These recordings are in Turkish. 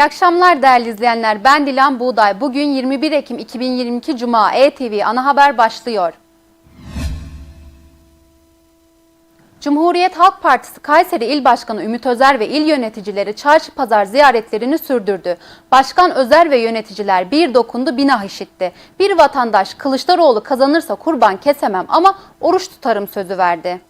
İyi akşamlar değerli izleyenler. Ben Dilan Buğday. Bugün 21 Ekim 2022 Cuma ETV ana haber başlıyor. Cumhuriyet Halk Partisi Kayseri İl Başkanı Ümit Özer ve il yöneticileri çarşı pazar ziyaretlerini sürdürdü. Başkan Özer ve yöneticiler bir dokundu binah işitti. Bir vatandaş Kılıçdaroğlu kazanırsa kurban kesemem ama oruç tutarım sözü verdi.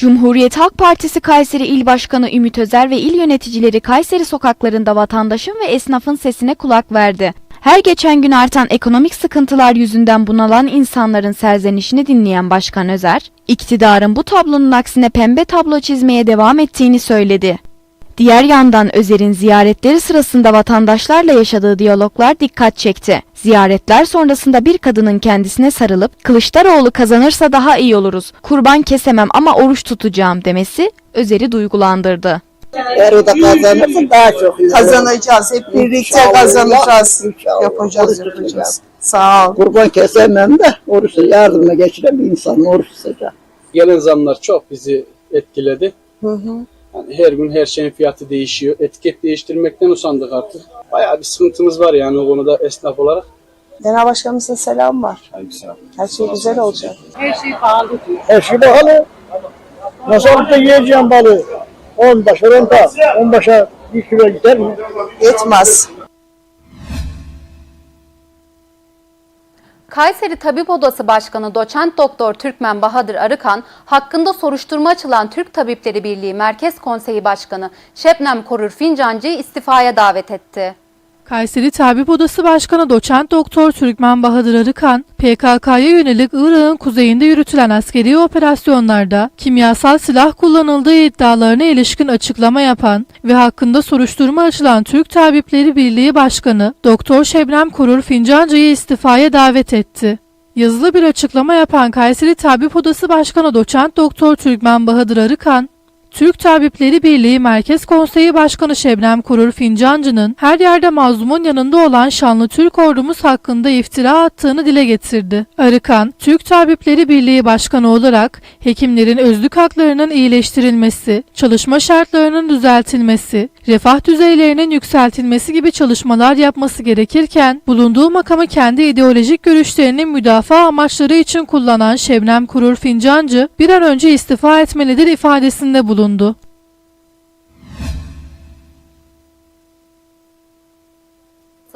Cumhuriyet Halk Partisi Kayseri İl Başkanı Ümit Özer ve il yöneticileri Kayseri sokaklarında vatandaşın ve esnafın sesine kulak verdi. Her geçen gün artan ekonomik sıkıntılar yüzünden bunalan insanların serzenişini dinleyen Başkan Özer, iktidarın bu tablonun aksine pembe tablo çizmeye devam ettiğini söyledi. Diğer yandan Özer'in ziyaretleri sırasında vatandaşlarla yaşadığı diyaloglar dikkat çekti. Ziyaretler sonrasında bir kadının kendisine sarılıp Kılıçdaroğlu kazanırsa daha iyi oluruz, kurban kesemem ama oruç tutacağım demesi Özer'i duygulandırdı. Eğer o da kazanırsa daha çok iyi. Kazanacağız. Hep birlikte İnşallah, kazanacağız. inşallah. Yapacağız, Oruç yapacağız. Sağ ol. Kurban kesemem de oruçla yardımına geçiren bir insan oruç tutacak. gelen zamlar çok bizi etkiledi. Hı hı. Yani her gün her şeyin fiyatı değişiyor. Etiket değiştirmekten usandık artık. Bayağı bir sıkıntımız var yani o konuda esnaf olarak. Genel başkanımızın selam var. Her şey güzel olacak. Her şey pahalı. Nasıl da yiyeceğim balığı? 10 başa renta. 10 başa 1 kilo gider mi? Yetmez. Kayseri Tabip Odası Başkanı Doçent Doktor Türkmen Bahadır Arıkan, hakkında soruşturma açılan Türk Tabipleri Birliği Merkez Konseyi Başkanı Şebnem Korur Fincancı'yı istifaya davet etti. Kayseri Tabip Odası Başkanı Doçent Doktor Türkmen Bahadır Arıkan, PKK'ya yönelik Irak'ın kuzeyinde yürütülen askeri operasyonlarda kimyasal silah kullanıldığı iddialarına ilişkin açıklama yapan ve hakkında soruşturma açılan Türk Tabipleri Birliği Başkanı Doktor Şebnem Korur Fincancı'yı istifaya davet etti. Yazılı bir açıklama yapan Kayseri Tabip Odası Başkanı Doçent Doktor Türkmen Bahadır Arıkan, Türk Tabipleri Birliği Merkez Konseyi Başkanı Şebnem Korur Fincancı'nın her yerde mazlumun yanında olan şanlı Türk ordumuz hakkında iftira attığını dile getirdi. Arıkan, Türk Tabipleri Birliği Başkanı olarak hekimlerin özlük haklarının iyileştirilmesi, çalışma şartlarının düzeltilmesi, refah düzeylerinin yükseltilmesi gibi çalışmalar yapması gerekirken, bulunduğu makamı kendi ideolojik görüşlerinin müdafaa amaçları için kullanan Şebnem Korur Fincancı, bir an önce istifa etmelidir ifadesinde bulundu.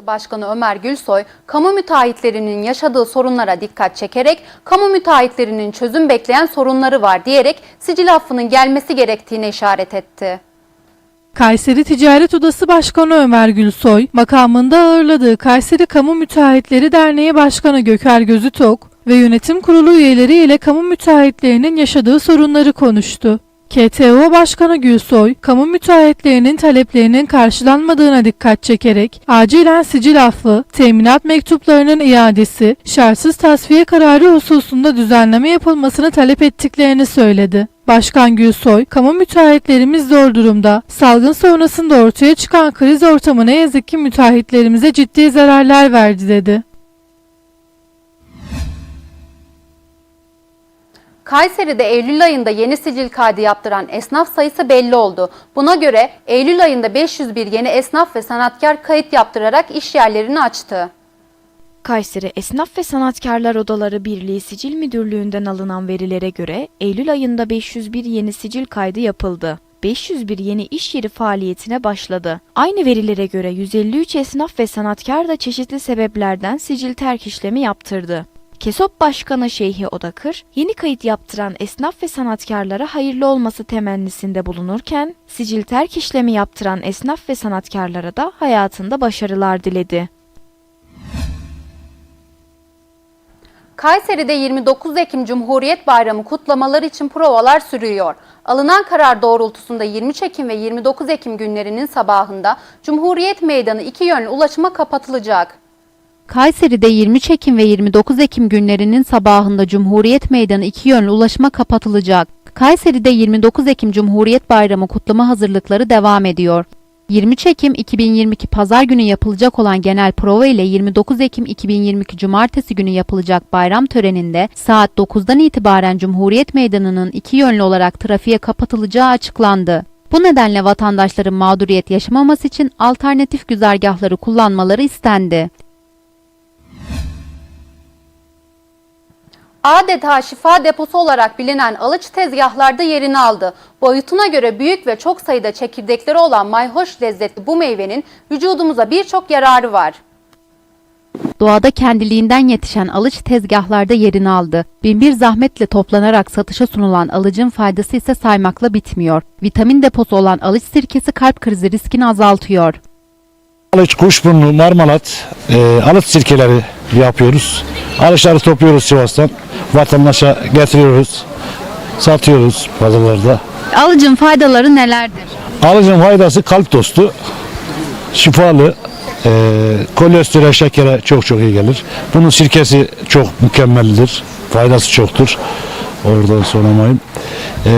Başkanı Ömer Gülsoy, kamu müteahhitlerinin yaşadığı sorunlara dikkat çekerek, kamu müteahhitlerinin çözüm bekleyen sorunları var diyerek sicil affının gelmesi gerektiğine işaret etti. Kayseri Ticaret Odası Başkanı Ömer Gülsoy, makamında ağırladığı Kayseri Kamu Müteahhitleri Derneği Başkanı Göker Gözütok ve yönetim kurulu üyeleri ile kamu müteahhitlerinin yaşadığı sorunları konuştu. KTO Başkanı Gülsoy, kamu müteahhitlerinin taleplerinin karşılanmadığına dikkat çekerek, acilen sicil affı, teminat mektuplarının iadesi, şartsız tasfiye kararı hususunda düzenleme yapılmasını talep ettiklerini söyledi. Başkan Gülsoy, kamu müteahhitlerimiz zor durumda. Salgın sonrasında ortaya çıkan kriz ortamı ne yazık ki müteahhitlerimize ciddi zararlar verdi dedi. Kayseri'de Eylül ayında yeni sicil kaydı yaptıran esnaf sayısı belli oldu. Buna göre Eylül ayında 501 yeni esnaf ve sanatkar kayıt yaptırarak iş yerlerini açtı. Kayseri Esnaf ve Sanatkarlar Odaları Birliği Sicil Müdürlüğü'nden alınan verilere göre Eylül ayında 501 yeni sicil kaydı yapıldı. 501 yeni iş yeri faaliyetine başladı. Aynı verilere göre 153 esnaf ve sanatkar da çeşitli sebeplerden sicil terk işlemi yaptırdı. KESOP Başkanı Şeyhi Odakır, yeni kayıt yaptıran esnaf ve sanatkarlara hayırlı olması temennisinde bulunurken, sicil terk işlemi yaptıran esnaf ve sanatkarlara da hayatında başarılar diledi. Kayseri'de 29 Ekim Cumhuriyet Bayramı kutlamaları için provalar sürüyor. Alınan karar doğrultusunda 23 Ekim ve 29 Ekim günlerinin sabahında Cumhuriyet Meydanı iki yönlü ulaşıma kapatılacak. Kayseri'de 23 Ekim ve 29 Ekim günlerinin sabahında Cumhuriyet Meydanı iki yönlü ulaşıma kapatılacak. Kayseri'de 29 Ekim Cumhuriyet Bayramı kutlama hazırlıkları devam ediyor. 23 Ekim 2022 Pazar günü yapılacak olan genel prova ile 29 Ekim 2022 Cumartesi günü yapılacak bayram töreninde saat 9'dan itibaren Cumhuriyet Meydanı'nın iki yönlü olarak trafiğe kapatılacağı açıklandı. Bu nedenle vatandaşların mağduriyet yaşamaması için alternatif güzergahları kullanmaları istendi. Adeta şifa deposu olarak bilinen alıç tezgahlarda yerini aldı. Boyutuna göre büyük ve çok sayıda çekirdekleri olan mayhoş lezzetli bu meyvenin vücudumuza birçok yararı var. Doğada kendiliğinden yetişen alıç tezgahlarda yerini aldı. Binbir zahmetle toplanarak satışa sunulan alıcın faydası ise saymakla bitmiyor. Vitamin deposu olan alıç sirkesi kalp krizi riskini azaltıyor. Alıç, kuşburnu, marmalat, e, alıç sirkeleri yapıyoruz. Alıçları topluyoruz Sivas'tan. Vatandaşa getiriyoruz. Satıyoruz pazarlarda. Alıcın faydaları nelerdir? Alıcın faydası kalp dostu. Şifalı. E, kolesterol, şekere çok çok iyi gelir. Bunun sirkesi çok mükemmeldir. Faydası çoktur. Oradan soramayayım. E,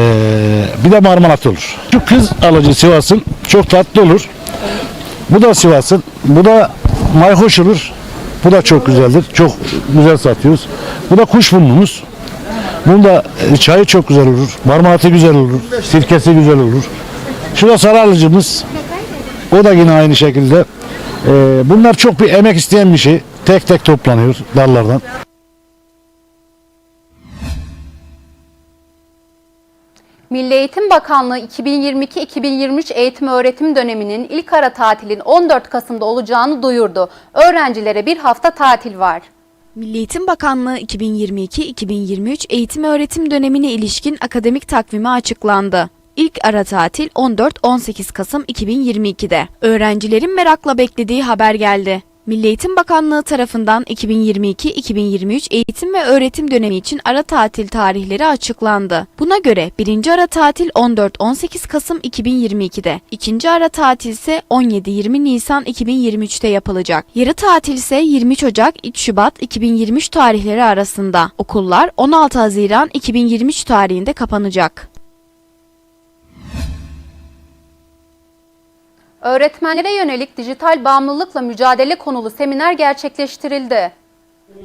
bir de marmalat olur. Şu kız alıcı Sivas'ın çok tatlı olur. Bu da Sivas'ın. Bu da mayhoş olur. Bu da çok güzeldir. Çok güzel satıyoruz. Bu da kuşburnumuz. Bunun da e, çayı çok güzel olur. Marmaratı güzel olur. Sirkesi güzel olur. Şu da sarı alıcımız. O da yine aynı şekilde. Ee, bunlar çok bir emek isteyen bir şey. Tek tek toplanıyor dallardan. Milli Eğitim Bakanlığı 2022-2023 eğitim öğretim döneminin ilk ara tatilin 14 Kasım'da olacağını duyurdu. Öğrencilere bir hafta tatil var. Milli Eğitim Bakanlığı 2022-2023 eğitim öğretim dönemine ilişkin akademik takvimi açıklandı. İlk ara tatil 14-18 Kasım 2022'de. Öğrencilerin merakla beklediği haber geldi. Milli Eğitim Bakanlığı tarafından 2022-2023 eğitim ve öğretim dönemi için ara tatil tarihleri açıklandı. Buna göre birinci ara tatil 14-18 Kasım 2022'de, ikinci ara tatil ise 17-20 Nisan 2023'te yapılacak. Yarı tatil ise 23 Ocak 3 Şubat 2023 tarihleri arasında. Okullar 16 Haziran 2023 tarihinde kapanacak. Öğretmenlere yönelik dijital bağımlılıkla mücadele konulu seminer gerçekleştirildi.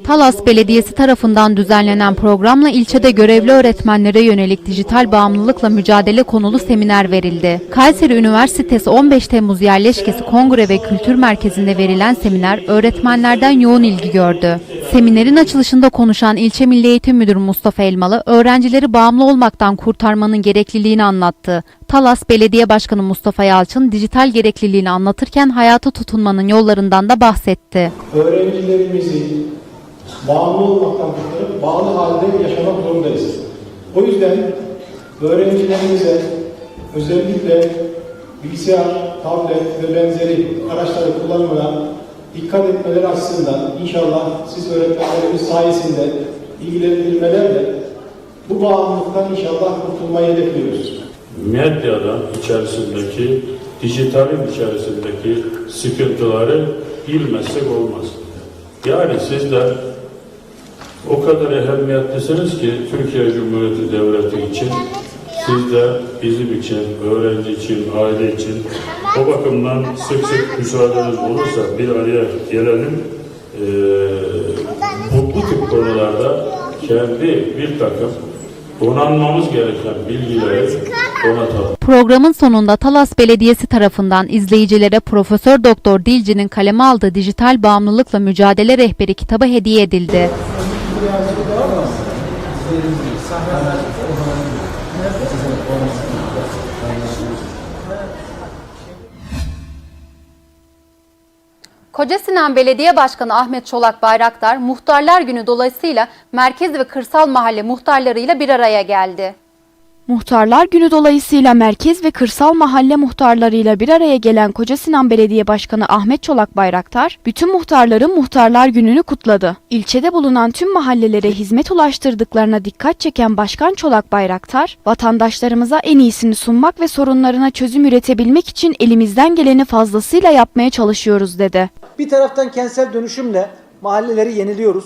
Talas Belediyesi tarafından düzenlenen programla ilçede görevli öğretmenlere yönelik dijital bağımlılıkla mücadele konulu seminer verildi. Kayseri Üniversitesi 15 Temmuz Yerleşkesi Kongre ve Kültür Merkezi'nde verilen seminer öğretmenlerden yoğun ilgi gördü. Seminerin açılışında konuşan İlçe Milli Eğitim Müdürü Mustafa Elmalı, öğrencileri bağımlı olmaktan kurtarmanın gerekliliğini anlattı. Talas Belediye Başkanı Mustafa Yalçın dijital gerekliliğini anlatırken hayata tutunmanın yollarından da bahsetti. öğrencilerimizi bağımlı olmaktan kurtarıp bağlı halde yaşamak zorundayız. O yüzden öğrencilerimize özellikle bilgisayar, tablet ve benzeri araçları kullanmaya dikkat etmeleri açısından inşallah siz öğretmenlerimiz sayesinde ilgilendirmelerle bu bağımlılıktan inşallah kurtulmayı hedefliyoruz. Medyanın içerisindeki, dijitalin içerisindeki sıkıntıları bilmezsek olmaz. Yani sizler o kadar ehemmiyetlisiniz ki Türkiye Cumhuriyeti Devleti için, siz de bizim için, öğrenci için, aile için o bakımdan sık sık müsaadeniz olursa bir araya gelelim. Ee, bu, bu tip konularda kendi bir takım donanmamız gereken bilgileri. Programın sonunda Talas Belediyesi tarafından izleyicilere Profesör Doktor Dilci'nin kaleme aldığı dijital bağımlılıkla mücadele rehberi kitabı hediye edildi. Koca Sinan Belediye Başkanı Ahmet Çolak Bayraktar, Muhtarlar Günü dolayısıyla merkez ve kırsal mahalle muhtarlarıyla bir araya geldi. Muhtarlar Günü dolayısıyla merkez ve kırsal mahalle muhtarlarıyla bir araya gelen Koca Sinan Belediye Başkanı Ahmet Çolak Bayraktar, bütün muhtarların Muhtarlar Günü'nü kutladı. İlçede bulunan tüm mahallelere hizmet ulaştırdıklarına dikkat çeken Başkan Çolak Bayraktar, vatandaşlarımıza en iyisini sunmak ve sorunlarına çözüm üretebilmek için elimizden geleni fazlasıyla yapmaya çalışıyoruz dedi. Bir taraftan kentsel dönüşümle mahalleleri yeniliyoruz.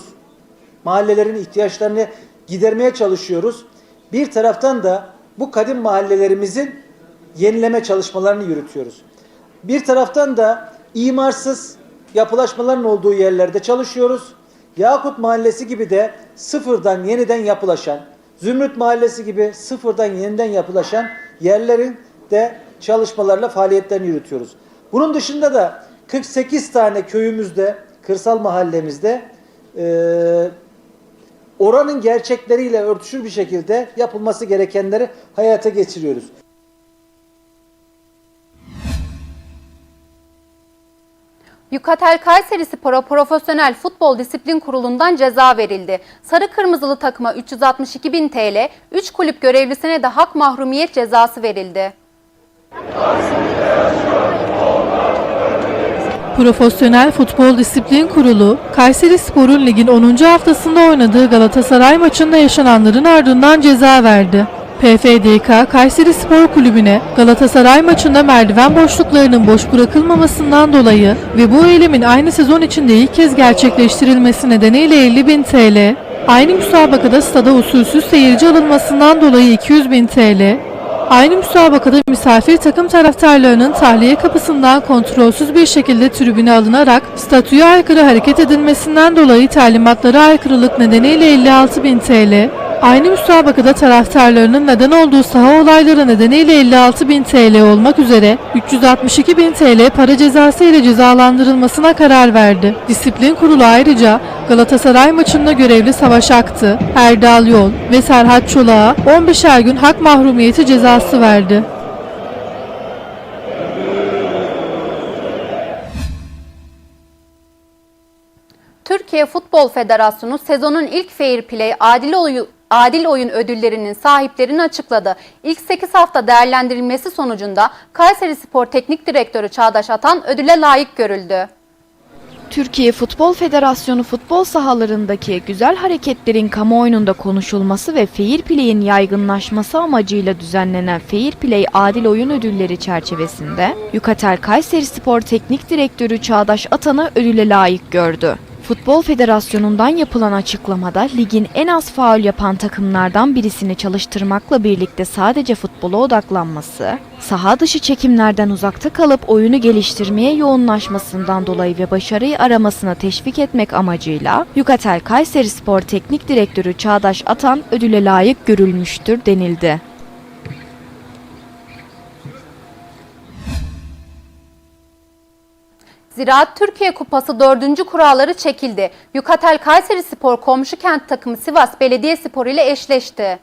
Mahallelerin ihtiyaçlarını gidermeye çalışıyoruz. Bir taraftan da bu kadim mahallelerimizin yenileme çalışmalarını yürütüyoruz. Bir taraftan da imarsız yapılaşmaların olduğu yerlerde çalışıyoruz. Yakut Mahallesi gibi de sıfırdan yeniden yapılaşan, Zümrüt Mahallesi gibi sıfırdan yeniden yapılaşan yerlerin de çalışmalarla faaliyetlerini yürütüyoruz. Bunun dışında da 48 tane köyümüzde, kırsal mahallemizde eee, oranın gerçekleriyle örtüşür bir şekilde yapılması gerekenleri hayata geçiriyoruz. Yukatel Kayseri Spor'a Profesyonel Futbol Disiplin Kurulu'ndan ceza verildi. Sarı Kırmızılı takıma 362 bin TL, 3 kulüp görevlisine de hak mahrumiyet cezası verildi. Profesyonel Futbol Disiplin Kurulu, Kayseri Spor'un ligin 10. haftasında oynadığı Galatasaray maçında yaşananların ardından ceza verdi. PFDK, Kayseri Spor Kulübü'ne Galatasaray maçında merdiven boşluklarının boş bırakılmamasından dolayı ve bu eylemin aynı sezon içinde ilk kez gerçekleştirilmesi nedeniyle 50 bin TL, aynı müsabakada stada usulsüz seyirci alınmasından dolayı 200 bin TL, Aynı müsabakada misafir takım taraftarlarının tahliye kapısından kontrolsüz bir şekilde tribüne alınarak statüye aykırı hareket edilmesinden dolayı talimatlara aykırılık nedeniyle 56 bin TL, aynı müsabakada taraftarlarının neden olduğu saha olayları nedeniyle 56 bin TL olmak üzere 362 bin TL para cezası ile cezalandırılmasına karar verdi. Disiplin kurulu ayrıca Galatasaray maçında görevli Savaş Aktı, Erdal Yol ve Serhat Çolak'a 15'er gün hak mahrumiyeti cezası verdi. Türkiye Futbol Federasyonu sezonun ilk Fair Play adil oyun, adil oyun ödüllerinin sahiplerini açıkladı. İlk 8 hafta değerlendirilmesi sonucunda Kayseri Spor Teknik Direktörü Çağdaş Atan ödüle layık görüldü. Türkiye Futbol Federasyonu futbol sahalarındaki güzel hareketlerin kamuoyunda konuşulması ve Fair Play'in yaygınlaşması amacıyla düzenlenen Fair Play Adil Oyun Ödülleri çerçevesinde Yukatel Kayseri Spor Teknik Direktörü Çağdaş Atan'ı ödüle layık gördü. Futbol Federasyonu'ndan yapılan açıklamada ligin en az faul yapan takımlardan birisini çalıştırmakla birlikte sadece futbola odaklanması, saha dışı çekimlerden uzakta kalıp oyunu geliştirmeye yoğunlaşmasından dolayı ve başarıyı aramasına teşvik etmek amacıyla Yukatel Kayseri Spor Teknik Direktörü Çağdaş Atan ödüle layık görülmüştür denildi. Ziraat Türkiye Kupası 4. kuralları çekildi. Yukatel Kayseri Spor komşu kent takımı Sivas Belediyespor ile eşleşti.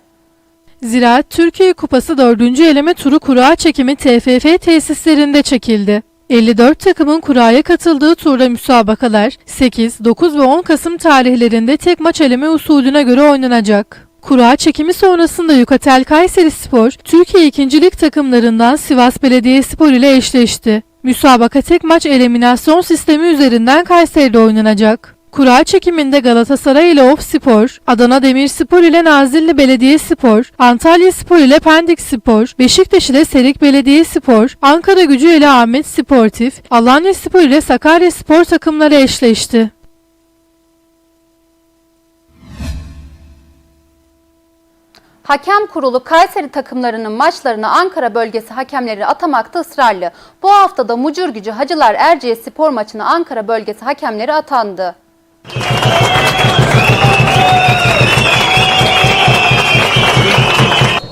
Ziraat Türkiye Kupası 4. eleme turu kura çekimi TFF tesislerinde çekildi. 54 takımın kuraya katıldığı turda müsabakalar 8, 9 ve 10 Kasım tarihlerinde tek maç eleme usulüne göre oynanacak. Kura çekimi sonrasında Yukatel Kayseri Spor, Türkiye 2. Lig takımlarından Sivas Belediyespor ile eşleşti. Müsabaka tek maç eliminasyon sistemi üzerinden Kayseri'de oynanacak. Kura çekiminde Galatasaray ile Ofspor, Adana Demirspor ile Nazilli Belediyespor, Antalya Spor ile Pendik Spor, Beşiktaş ile Serik Belediyespor, Ankara Gücü ile Ahmet Sportif, Alanya Spor ile Sakarya Spor takımları eşleşti. Hakem kurulu Kayseri takımlarının maçlarını Ankara bölgesi hakemleri atamakta ısrarlı. Bu hafta da Mucur Gücü Hacılar Erciyes spor maçına Ankara bölgesi hakemleri atandı.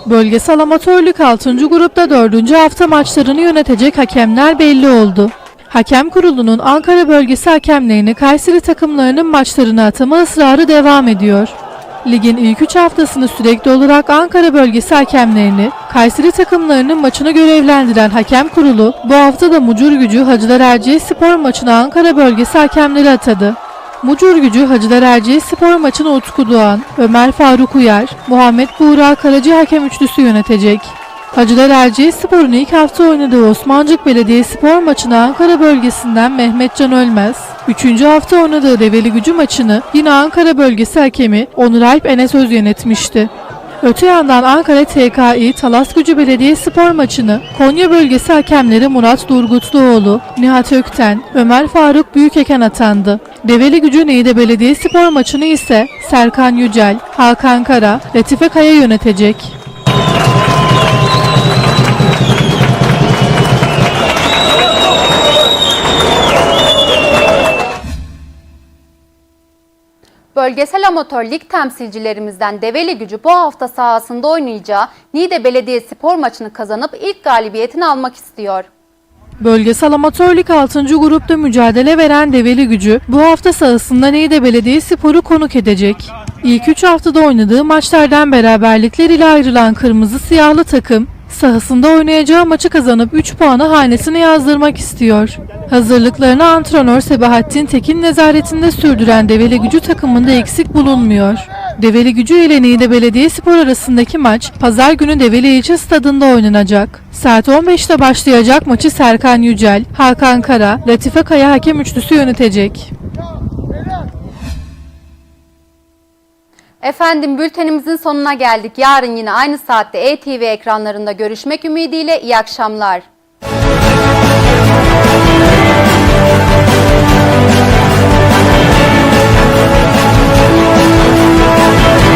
Bölgesel amatörlük 6. grupta 4. hafta maçlarını yönetecek hakemler belli oldu. Hakem kurulunun Ankara bölgesi hakemlerini Kayseri takımlarının maçlarına atama ısrarı devam ediyor. Ligin ilk 3 haftasını sürekli olarak Ankara bölgesi hakemlerini, Kayseri takımlarının maçını görevlendiren hakem kurulu bu hafta da Mucur Gücü Hacılar Erciyes spor maçına Ankara bölgesi hakemleri atadı. Mucur Gücü Hacılar Erciyes spor maçını Utku Doğan, Ömer Faruk Uyar, Muhammed Buğra Karacı hakem üçlüsü yönetecek. Hacılar Erciyes Spor'un ilk hafta oynadığı Osmancık Belediye Spor maçını Ankara bölgesinden Mehmet Can Ölmez, 3. hafta oynadığı Develi Gücü maçını yine Ankara bölgesi hakemi Onur Alp Enesöz yönetmişti. Öte yandan Ankara TKİ Talas Gücü Belediye Spor maçını Konya bölgesi hakemleri Murat Durgutluoğlu, Nihat Ökten, Ömer Faruk Büyükeken atandı. Develi Gücü Niğde Belediye Spor maçını ise Serkan Yücel, Hakan Kara, Latife Kaya yönetecek. Bölgesel amatör lig temsilcilerimizden Develi Gücü bu hafta sahasında oynayacağı Niğde Belediye Spor maçını kazanıp ilk galibiyetini almak istiyor. Bölgesel Amatör Lig 6. grupta mücadele veren Develi Gücü bu hafta sahasında Niğde Belediyespor'u konuk edecek. İlk 3 haftada oynadığı maçlardan beraberlikler ile ayrılan kırmızı siyahlı takım sahasında oynayacağı maçı kazanıp 3 puanı hanesine yazdırmak istiyor. Hazırlıklarını antrenör Sebahattin Tekin nezaretinde sürdüren Develi Gücü takımında eksik bulunmuyor. Develi Gücü ile Niğde Belediyespor arasındaki maç pazar günü Develi İlçe Stadında oynanacak. Saat 15'te başlayacak maçı Serkan Yücel, Hakan Kara, Latife Kaya hakem üçlüsü yönetecek. Efendim bültenimizin sonuna geldik. Yarın yine aynı saatte ETV ekranlarında görüşmek ümidiyle iyi akşamlar.